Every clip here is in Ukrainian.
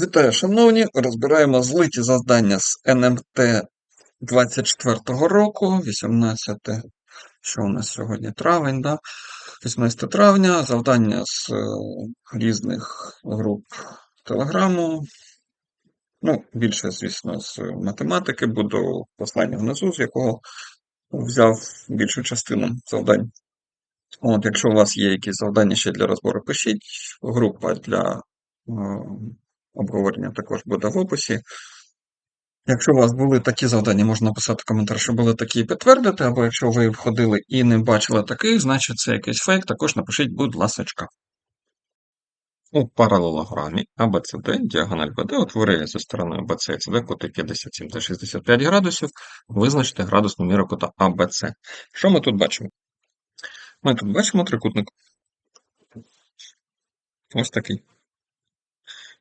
Вітаю, шановні! Розбираємо злиті завдання з НМТ 24 року, 18, що у нас сьогодні травень, да? 18 травня, завдання з е, різних груп Телеграму. Ну, більше, звісно, з математики, буду послання внизу, з якого взяв більшу частину завдань. От, якщо у вас є якісь завдання ще для розбору, пишіть. Група для е, обговорення також буде в описі. Якщо у вас були такі завдання, можна написати коментар, що були такі і підтвердити, або якщо ви входили і не бачили таких, значить це якийсь фейк, також напишіть, будь ласочка. У паралелограмі ABCD, діагональ BD утворює зі сторони ABC і CD кути 57 та 65 градусів, визначити градусну міру кута ABC. Що ми тут бачимо? Ми тут бачимо трикутник. Ось такий.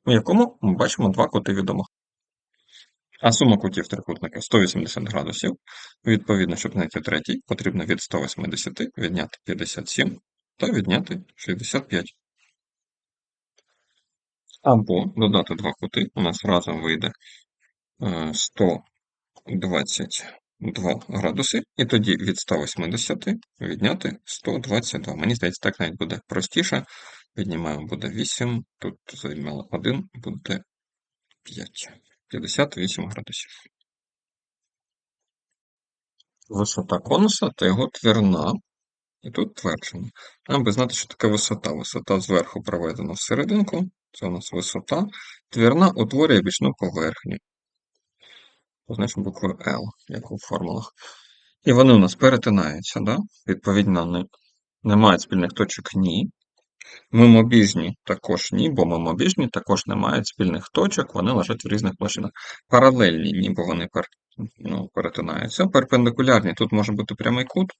У якому ми бачимо два кути відомих. А сума кутів трикутника 180 градусів. Відповідно, щоб знайти третій, потрібно від 180 відняти 57 та відняти 65. Або додати два кути, у нас разом вийде е, 122 градуси, і тоді від 180 відняти 122. Мені здається, так навіть буде простіше. Віднімаємо буде 8, тут займало 1, буде 5. 58 градусів. Висота конуса та його твірна. І тут твердження. Нам би знати, що таке висота. Висота зверху проведена в серединку. Це у нас висота. Твірна утворює бічну поверхню. Позначимо буквою L, як у формулах. І вони у нас перетинаються. Да? Відповідно, не, не мають спільних точок ні. Мимобіжні також ні, бо мимобіжні також не мають спільних точок, вони лежать в різних площинах. Паралельні, ніби вони пер, ну, перетинаються. Перпендикулярні тут може бути прямий кут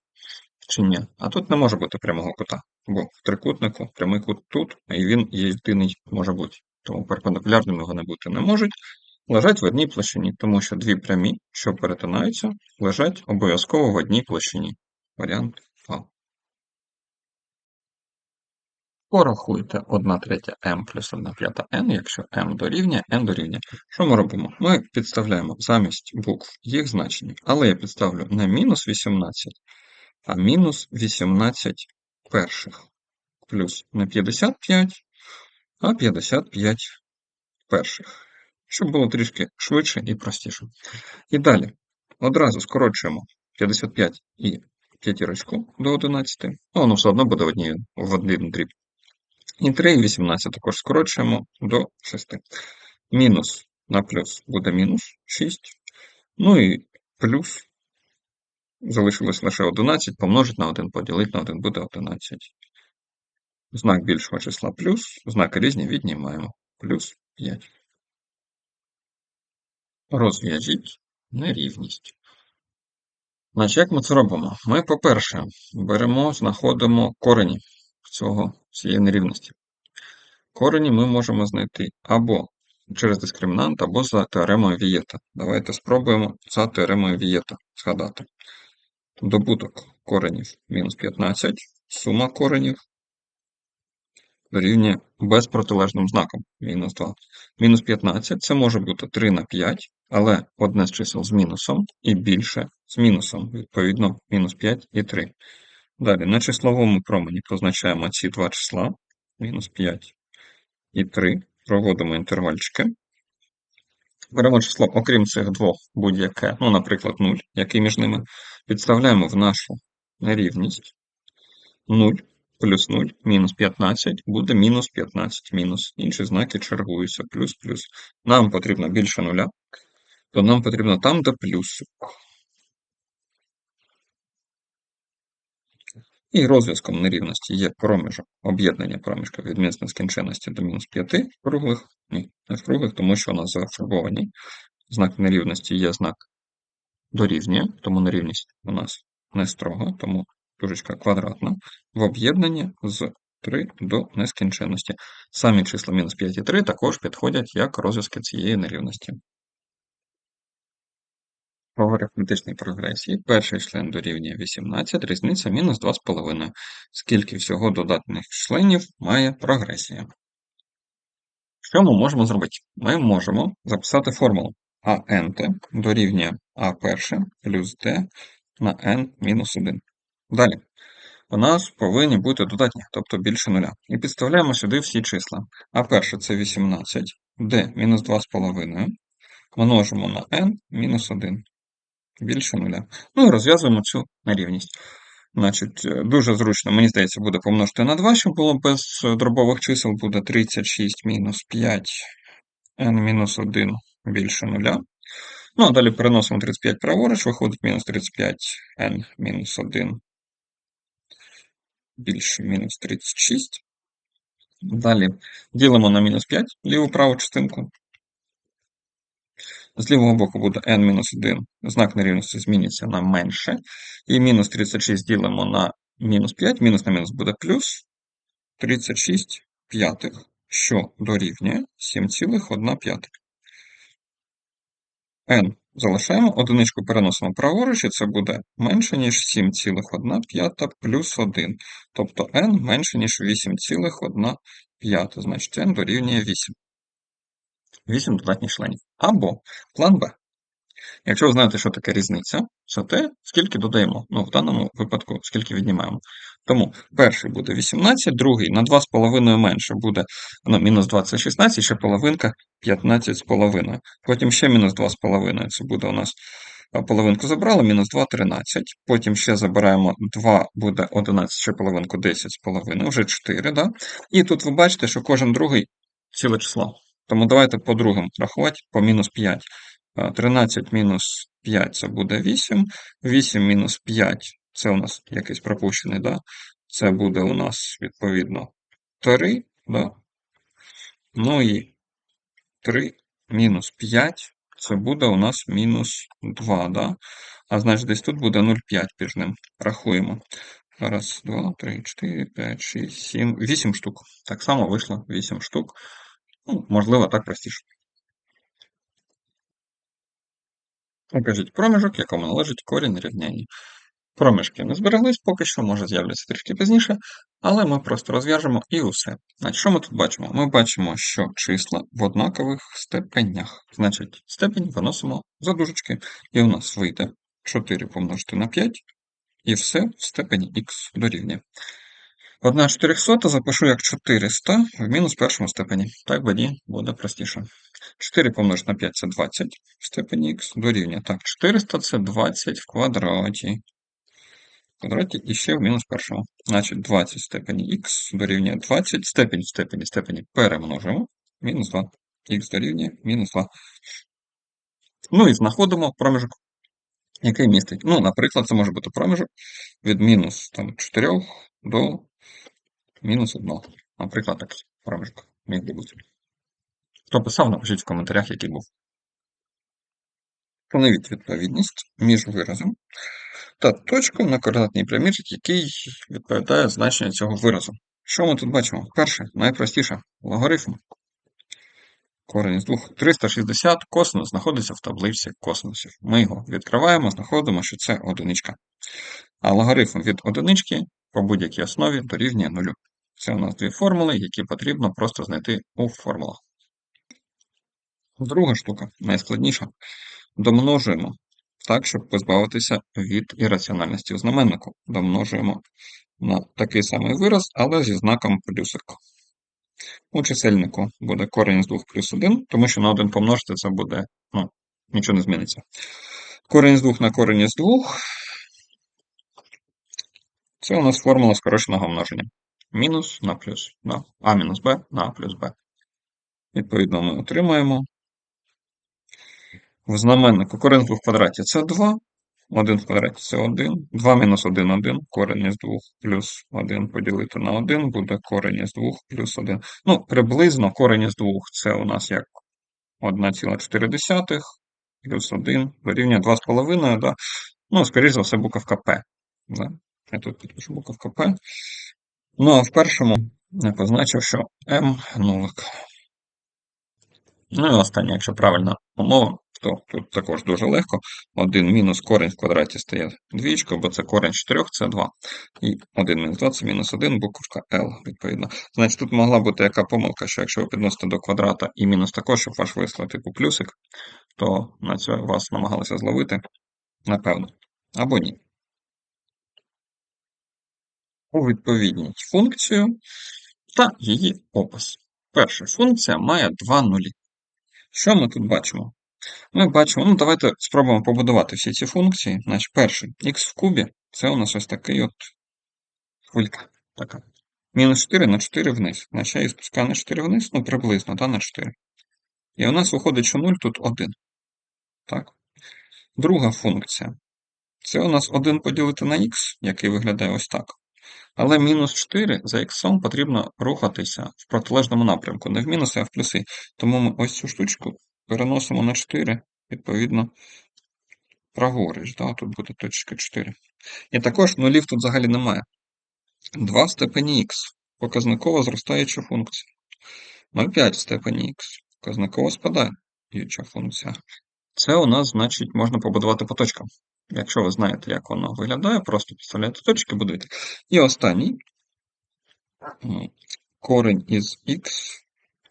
чи ні. А тут не може бути прямого кута, бо в трикутнику прямий кут тут, і він єдиний може бути. Тому перпендикулярними вони бути не можуть. Лежать в одній площині, тому що дві прямі, що перетинаються, лежать обов'язково в одній площині. Варіант А. Порахуйте 1 третя m плюс 1 п'ята n, якщо m дорівнює, n дорівнює. Що ми робимо? Ми підставляємо замість букв їх значення, але я підставлю не мінус 18, а мінус 18 перших. Плюс не 55, а 55 перших. Щоб було трішки швидше і простіше. І далі одразу скорочуємо 55 і п'ятірочку до 11, а воно все одно буде в один дріб. І 3 і 18 також скорочуємо до 6. Мінус на плюс буде мінус 6. Ну і плюс залишилось лише 11, помножить на 1, поділити на 1 буде 11. Знак більшого числа плюс, знаки різні віднімаємо. Плюс 5. Розв'яжіть нерівність. Значить, як ми це робимо? Ми, по-перше, беремо, знаходимо корені цього, цієї нерівності. Корені ми можемо знайти або через дискримінант, або за теоремою Вієта. Давайте спробуємо за теоремою Вієта згадати. Добуток коренів мінус 15, сума коренів дорівнює безпротилежним знаком мінус 2. Мінус 15 це може бути 3 на 5, але одне з чисел з мінусом і більше з мінусом, відповідно, мінус 5 і 3. Далі, на числовому промені позначаємо ці два числа, мінус 5 і 3, проводимо інтервальчики. Беремо число, окрім цих двох, будь-яке, ну, наприклад, 0, який між ними, підставляємо в нашу нерівність 0 плюс 0 мінус 15 буде мінус 15 мінус. Інші знаки чергуються, плюс плюс. Нам потрібно більше нуля, то нам потрібно там, де плюсик. І розв'язком нерівності є проміжок, об'єднання проміжка від мінус нескінченності до мінус 5 круглих, ні, не круглих, тому що у нас зафарбовані. Знак нерівності є знак дорівнює, тому нерівність у нас не строга, тому дужечка квадратна, в об'єднанні з 3 до нескінченності. Самі числа мінус 5 і 3 також підходять як розв'язки цієї нерівності. По арифметичній прогресії перший член дорівнює 18, різниця мінус 2,5. Скільки всього додатних членів має прогресія? Що ми можемо зробити? Ми можемо записати формулу АНТ дорівнює А1 плюс Д на n мінус 1. Далі. У нас повинні бути додатні, тобто більше нуля. І підставляємо сюди всі числа. А перше це 18, d мінус 2,5 множимо на n мінус 1. Більше нуля. Ну і розв'язуємо цю нерівність. Значить, е, дуже зручно, мені здається, буде помножити на 2, щоб було без е, дробових чисел, буде 36 мінус 5 n мінус 1 більше нуля. Ну, а далі переносимо 35 праворуч, виходить мінус 35 n мінус 1 більше мінус 36. Далі ділимо на мінус 5 ліву праву частинку. З лівого боку буде n-1, знак нерівності зміниться на менше. І мінус 36 ділимо на мінус 5, мінус на мінус буде плюс 36 п'ятих, що дорівнює 7,1 п'ятих. n залишаємо, одиничку переносимо праворуч, і це буде менше, ніж 7,1 п'ята плюс 1. Тобто n менше, ніж 8,1 п'ята, значить n дорівнює 8. 8 додатніх членів. Або план Б. Якщо ви знаєте, що таке різниця, це те, скільки додаємо. Ну, в даному випадку, скільки віднімаємо. Тому перший буде 18, другий на 2,5 менше буде ну, мінус 2 це 16, ще половинка 15,5. Потім ще мінус 2,5, це буде у нас половинку забрали, мінус 2 13. Потім ще забираємо 2, буде 11, ще половинку 10,5, вже 4. Да? І тут ви бачите, що кожен другий ціле число. Тому давайте по другим рахувати по мінус 5. 13 мінус 5 це буде 8. 8 мінус 5 це у нас якийсь пропущений, да? Це буде у нас, відповідно, 3. Да? Ну і 3 мінус 5 це буде у нас мінус 2. Да? А значить, десь тут буде 0,5 між ним. Рахуємо. Раз, два, три, чотири, п'ять, шість, сім, вісім штук. Так само вийшло 8 штук. Ну, можливо, так простіше. Покажіть проміжок, якому належить корінь рівняння. Проміжки не збереглись поки що, може з'являться трішки пізніше, але ми просто розв'яжемо і усе. Значить, що ми тут бачимо? Ми бачимо, що числа в однакових степенях. Значить, степень виносимо за дужечки, і у нас вийде 4 помножити на 5, і все в степені х дорівнює. 1 400 запишу як 400 в мінус першому степені. Так мені буде простіше. 4 помножити на 5 це 20 в степені х дорівнює. Так, 400 це 20 в квадраті. В квадраті і ще в мінус першому. Значить, 20 в степені х дорівнює 20, степень в степені степені перемножимо. Мінус 2. х дорівнює мінус 2. Ну і знаходимо проміжок, який містить. Ну, наприклад, це може бути проміжок від мінус там, 4 до мінус 1. Наприклад, такий проміжок міг би бути. Хто писав, напишіть в коментарях, який був. Встановіть відповідність між виразом та точкою на координатній прямій, який відповідає значенню цього виразу. Що ми тут бачимо? Перше, найпростіше логарифм. Корень з 2. 360 косинус знаходиться в таблиці косинусів. Ми його відкриваємо, знаходимо, що це одиничка. А логарифм від одинички по будь-якій основі дорівнює нулю. Це у нас дві формули, які потрібно просто знайти у формулах. Друга штука, найскладніша. Домножуємо так, щоб позбавитися від ірраціональності в знаменнику. Домножуємо на такий самий вираз, але зі знаком плюсик. У чисельнику буде корінь з 2 плюс 1, тому що на 1 помножити це буде, ну, нічого не зміниться. Корінь з 2 на корінь з 2. Це у нас формула скороченого множення. Мінус на плюс. Да. А мінус Б на А плюс Б. Відповідно, ми отримаємо в знаменнику корінь з 2 в квадраті це 2, 1 в квадраті це 1, 2 мінус 1 1, корінь із 2 плюс 1 поділити на 1 буде корінь із 2 плюс 1. Ну, приблизно корінь із 2 це у нас як 1,4 плюс 1 дорівнює 2,5, да? ну, скоріш за все, буковка П. Да? Я тут підпишу буковка П. Ну, а в першому я позначив, що М нулик. Ну і останнє, якщо правильна умова, то тут також дуже легко. 1 мінус корінь в квадраті стає двічка, бо це корінь 4, це 2. І 1 мінус 2 це мінус 1, буковка L, відповідно. Значить, тут могла бути яка помилка, що якщо ви підносите до квадрата і мінус також, щоб ваш вислов типу плюсик, то на це вас намагалися зловити, напевно. Або ні. У відповідність функцію та її опис. Перша функція має два нулі. Що ми тут бачимо? Ми бачимо, ну давайте спробуємо побудувати всі ці функції. Значить, перший х в кубі це у нас ось такий от хвилька. така. Мінус 4 на 4 вниз. Значить, я її спускаю на 4 вниз, ну приблизно, да, на 4. І у нас виходить, що 0 тут 1. Так? Друга функція. Це у нас 1 поділити на х, який виглядає ось так. Але мінус 4 за х потрібно рухатися в протилежному напрямку, не в мінуси, а в плюси. Тому ми ось цю штучку переносимо на 4, відповідно, праворуч. Да? Тут буде точка 4. І також нулів тут взагалі немає. 2 в степені х. Показникова зростаюча функція. 0,5 в степені х. Показникова спадаюча функція. Це у нас, значить, можна побудувати по точкам. Якщо ви знаєте, як воно виглядає, просто підставляєте точки, будуєте. І останній корень із х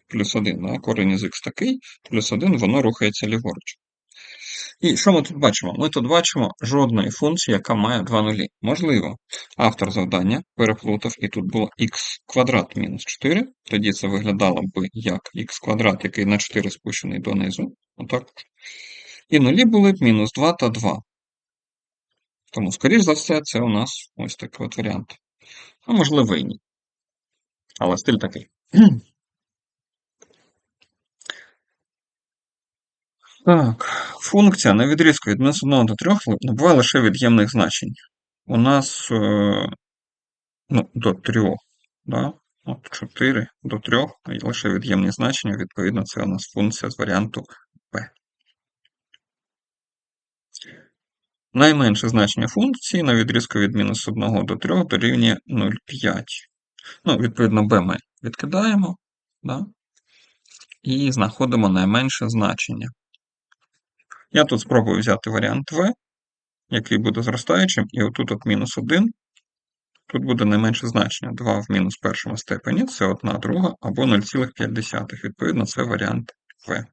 плюс 1. Да? Корень із х такий, плюс 1, воно рухається ліворуч. І що ми тут бачимо? Ми тут бачимо жодної функції, яка має два нулі. Можливо, автор завдання переплутав, і тут було х квадрат мінус 4. Тоді це виглядало б як х квадрат, який на 4 спущений донизу. Отак. І нулі були б мінус 2 та 2. Тому, скоріш за все, це у нас ось такий от варіант. А можливо і ні. Але стиль такий. Так, функція на відрізку від мінус 1 до 3 набуває лише від'ємних значень. У нас е, ну, до 3. Да? От 4 до 3 і лише від'ємні значення, відповідно, це у нас функція з варіанту Найменше значення функції на відрізку від мінус 1 до 3 дорівнює 0,5. Ну, відповідно, b ми відкидаємо да? і знаходимо найменше значення. Я тут спробую взяти варіант v, який буде зростаючим, і отут от мінус 1. Тут буде найменше значення 2 в мінус першому степені, це 1 друга, або 0,5. Відповідно, це варіант v.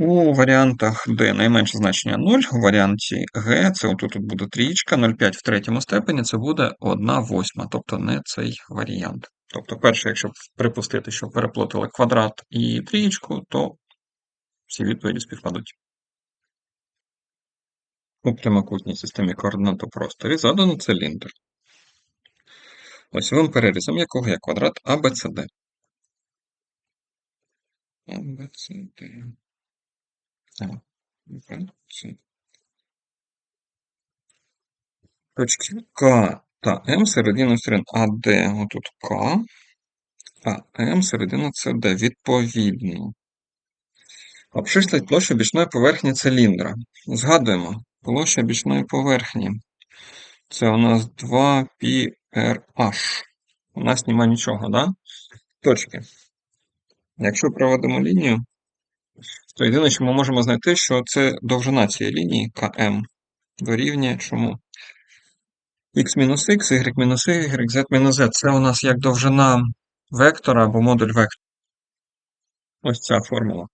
У варіантах D найменше значення 0, у варіанті G це отут тут буде трієчка, 0,5 в третьому степені це буде 1 восьма, тобто не цей варіант. Тобто, перше, якщо припустити, що переплутали квадрат і трієчку, то всі відповіді співпадуть. У прямокутній системі координат у просторі задано циліндр. Осьовим перерізом якого є квадрат ABCD. ABCD. Точки К та М середина сторін АД, отут К, а М середина СД. Відповідно. Обчислить площу бічної поверхні циліндра. Згадуємо, площа бічної поверхні. Це у нас 2πRH. У нас немає нічого, да? Точки. Якщо проводимо лінію, то єдине, що ми можемо знайти, що це довжина цієї лінії КМ дорівнює чому? x-х, y-y, z-z. Це у нас як довжина вектора або модуль вектора. Ось ця формула.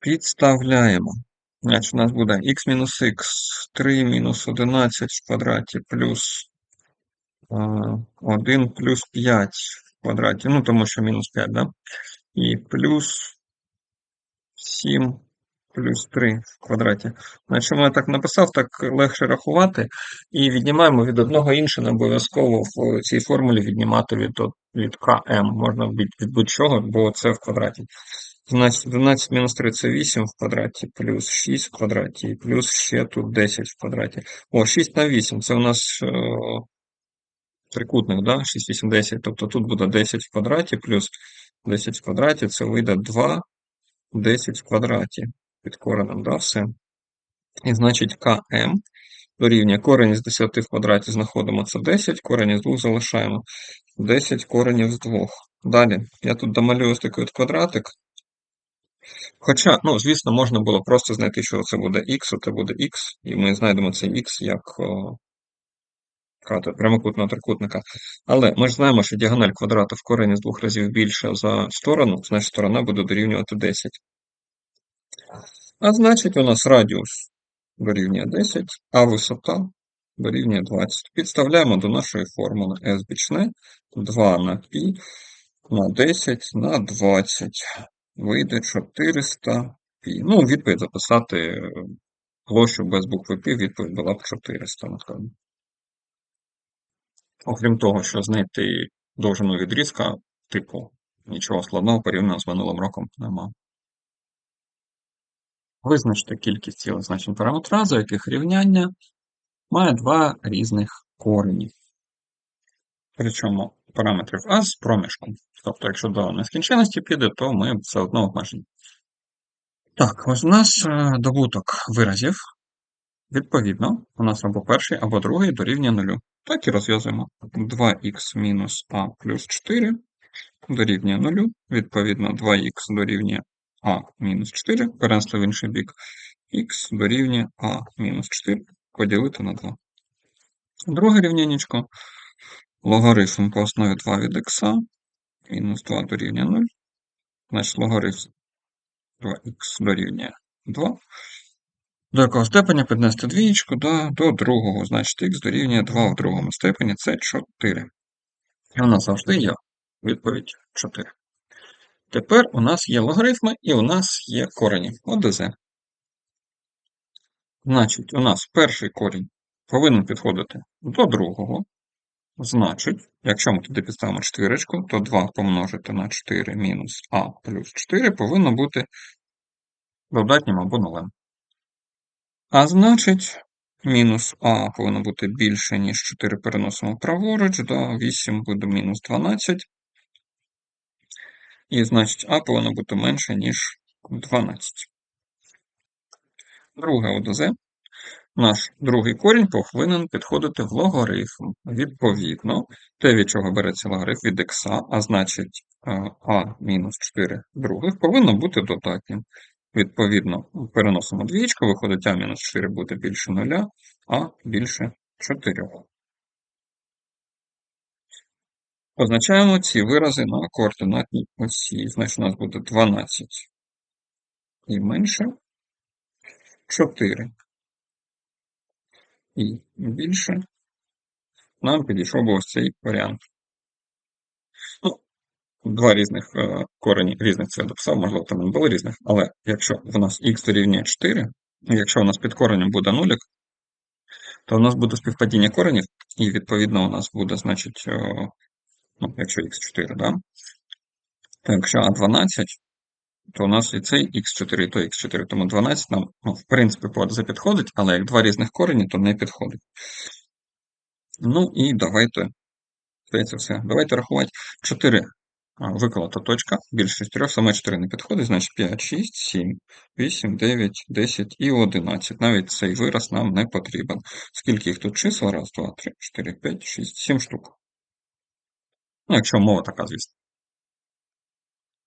Підставляємо. Значить, у нас буде x-х 3 мінус 11 в квадраті плюс 1 плюс 5 в квадраті. Ну, тому що мінус 5, да? І плюс 7 плюс 3 в квадраті. Значить, я так написав, так легше рахувати. І віднімаємо від одного інше, не обов'язково в цій формулі віднімати від від КМ. Можна від, будь-чого, бо це в квадраті. Значить, 11 мінус 3 це 8 в квадраті, плюс 6 в квадраті, і плюс ще тут 10 в квадраті. О, 6 на 8. Це у нас е, трикутник, да? 6, 8, 10. Тобто тут буде 10 в квадраті, плюс 10 в квадраті, це вийде 2, 10 в квадраті під коренем, да, все. І значить КМ дорівнює корень з 10 в квадраті знаходимо це 10, корень із 2 залишаємо 10 коренів з 2. Далі я тут домалюю ось такий от квадратик. Хоча, ну, звісно, можна було просто знайти, що це буде х, це буде х, і ми знайдемо цей х як кату прямокутного трикутника. Але ми ж знаємо, що діагональ квадрату в корені з двох разів більша за сторону, значить сторона буде дорівнювати 10. А значить, у нас радіус дорівнює 10, а висота дорівнює 20. Підставляємо до нашої формули S бічне 2 на π на 10 на 20. Вийде 400 пі. Ну, відповідь записати площу без букви пі, відповідь була б 400, напевно. Окрім того, що знайти довжину відрізка, типу, нічого складного порівняно з минулим роком нема. Визначте кількість цілих значень параметра, за яких рівняння має два різних корені. Причому параметрів А з проміжком. Тобто, якщо до нескінченності піде, то ми все одно обмежені. Так, ось у нас е, добуток виразів. Відповідно, у нас або перший, або другий дорівнює нулю. Так і розв'язуємо. 2х мінус а плюс 4 дорівнює нулю. Відповідно, 2х дорівнює а мінус 4, перенесли в інший бік, х дорівнює а мінус 4 поділити на 2. Друге рівнянечко. Логарифм по основі 2 від х, мінус 2 дорівнює 0. Значить, логарифм 2х дорівнює 2. До якого степеня піднести двієчку да, до другого, значить х дорівнює 2 в другому степені це 4. І у нас завжди є відповідь 4. Тепер у нас є логарифми і у нас є корені ОДЗ. Значить, у нас перший корінь повинен підходити до другого. Значить, якщо ми туди підставимо четвірочку, то 2 помножити на 4 мінус а плюс 4 повинно бути додатнім або нулем. А значить, мінус а повинно бути більше, ніж 4 переносимо праворуч, да, 8 буде мінус 12. І значить а повинно бути менше, ніж 12. Друге ОДЗ. Наш другий корінь повинен підходити в логарифм. Відповідно, те, від чого береться логарифм від х, а значить а мінус 4 других, повинно бути додатнім. Відповідно, переносимо двічку, виходить а мінус 4 буде більше 0, а більше 4. Позначаємо ці вирази на координатній осі. Значить, у нас буде 12 і менше 4 і більше. Нам підійшов би ось цей варіант. Два різних е, корені, різних це я дописав, можливо, там не було різних, але якщо в нас х дорівнює 4, якщо у нас під коренем буде нулік, то у нас буде співпадіння коренів, і відповідно у нас буде, значить, е, ну, якщо х4, да? то якщо А12, то у нас і цей х4, і той х4, тому 12 нам, ну, в принципі, по підходить, але як два різних корені, то не підходить. Ну і давайте, здається, все. Давайте рахувати 4 виколота точка, більше 4, саме 4 не підходить, значить 5, 6, 7, 8, 9, 10 і 11. Навіть цей вираз нам не потрібен. Скільки їх тут чисел? Раз, два, три, 4, 5, 6, 7 штук. Ну, якщо мова така, звісно.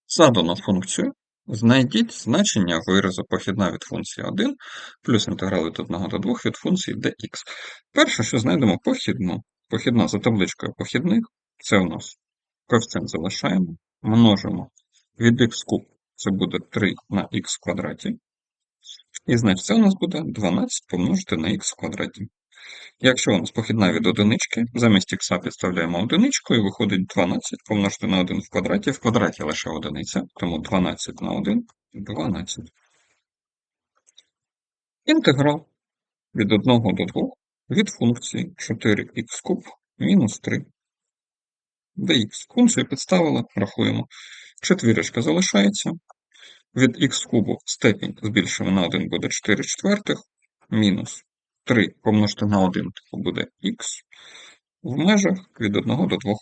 Задану функцію. Знайдіть значення виразу похідна від функції 1 плюс інтеграл від 1 до 2 від функції dx. Перше, що знайдемо похідну. Похідна за табличкою похідних. Це у нас коефіцієнт залишаємо, множимо від х куб, це буде 3 на х квадраті. І значить, це у нас буде 12 помножити на х квадраті. Якщо у нас похідна від одинички, замість х підставляємо одиничку і виходить 12 помножити на 1 в квадраті. В квадраті лише одиниця, тому 12 на 1 12. Інтеграл від 1 до 2 від функції 4х куб мінус 3 dx. Функцію підставили, рахуємо. Четвірочка залишається. Від х кубу степінь збільшимо на 1 буде 4 четвертих, мінус 3 помножити на 1 то буде х в межах від 1 до 2.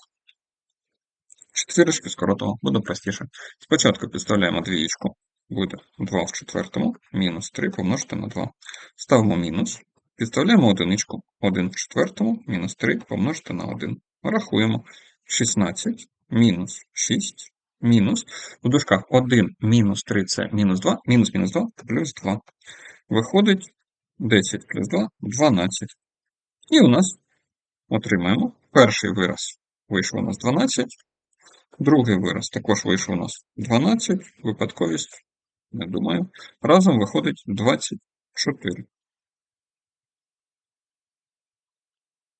Четвірочки скоротимо, буде простіше. Спочатку підставляємо двієчку, буде 2 в четвертому, мінус 3 помножити на 2. Ставимо мінус, підставляємо одиничку, 1 в четвертому, мінус 3 помножити на 1. Рахуємо. 16 мінус 6 мінус, у дужках 1 мінус 3 це мінус 2, мінус мінус 2 плюс 2. Виходить 10 плюс 2 – 12. І у нас отримаємо перший вираз вийшов у нас 12, другий вираз також вийшов у нас 12, випадковість, не думаю, разом виходить 24.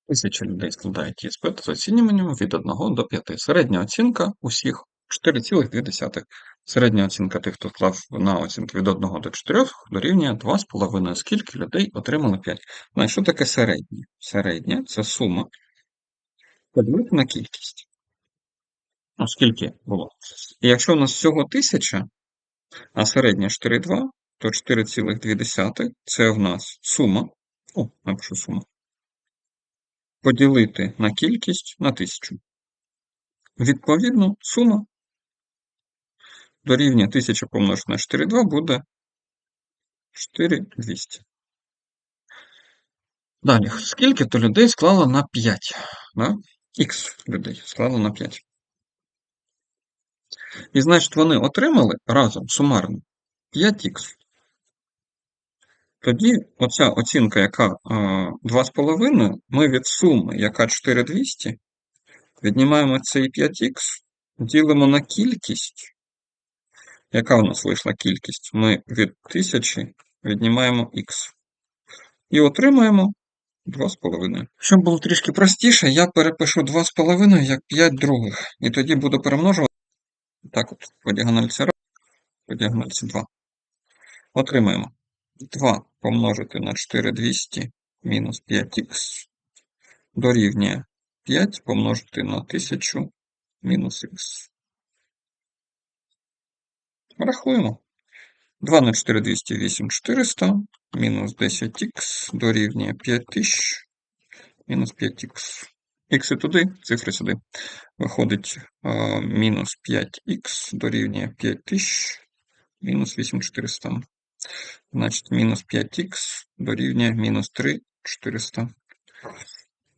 Тисяча людей складають іспит з оцінюванням від 1 до 5. Середня оцінка усіх 4,2. Середня оцінка тих, хто склав на оцінку від 1 до 4, дорівнює 2,5. Скільки людей отримали 5? Значить, що таке середнє? Середнє – це сума поділити на кількість. Ну, скільки було? І якщо у нас всього 1000, а середня 4,2, то 4,2 це в нас сума. О, напишу сума поділити на кількість на 1000. Відповідно, сума дорівнює 1000 помножити на 4,2 буде 4200. Далі, скільки то людей склало на 5? Да? Х людей склало на 5. І значить, вони отримали разом сумарно 5х. Тоді оця оцінка, яка 2,5, ми від суми, яка 4200, віднімаємо цей 5х, ділимо на кількість. Яка у нас вийшла кількість? Ми від 1000 віднімаємо х. І отримаємо 2,5. Щоб було трішки простіше, я перепишу 2,5 як 5 других. І тоді буду перемножувати. Так от, по діагональці 1, по діагональці 2. Отримаємо 2 помножити на 4200 мінус 5х дорівнює 5 помножити на 1000 мінус х. Рахуємо. 2 на 4200 8400 мінус 10х дорівнює 5000 мінус 5х. Х туди, цифри сюди. Виходить а, мінус 5х дорівнює 5000 мінус 8400. Значить, мінус 5х дорівнює мінус 3 400.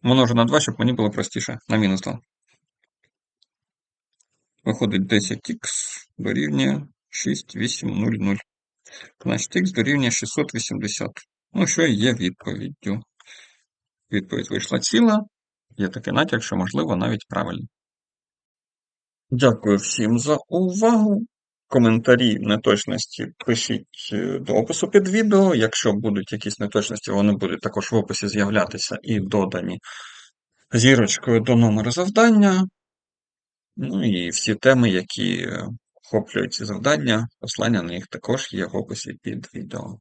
Множу на 2, щоб мені було простіше. На мінус 2. Виходить 10х дорівнює 6800. Значить, х дорівнює 680. Ну, що є відповіддю. Відповідь вийшла ціла. Є такий натяк, що, можливо, навіть правильно. Дякую всім за увагу. Коментарі неточності пишіть е, до опису під відео. Якщо будуть якісь неточності, вони будуть також в описі з'являтися і додані зірочкою до номеру завдання. Ну і всі теми, які охоплюють ці завдання, послання на них також є в описі під відео.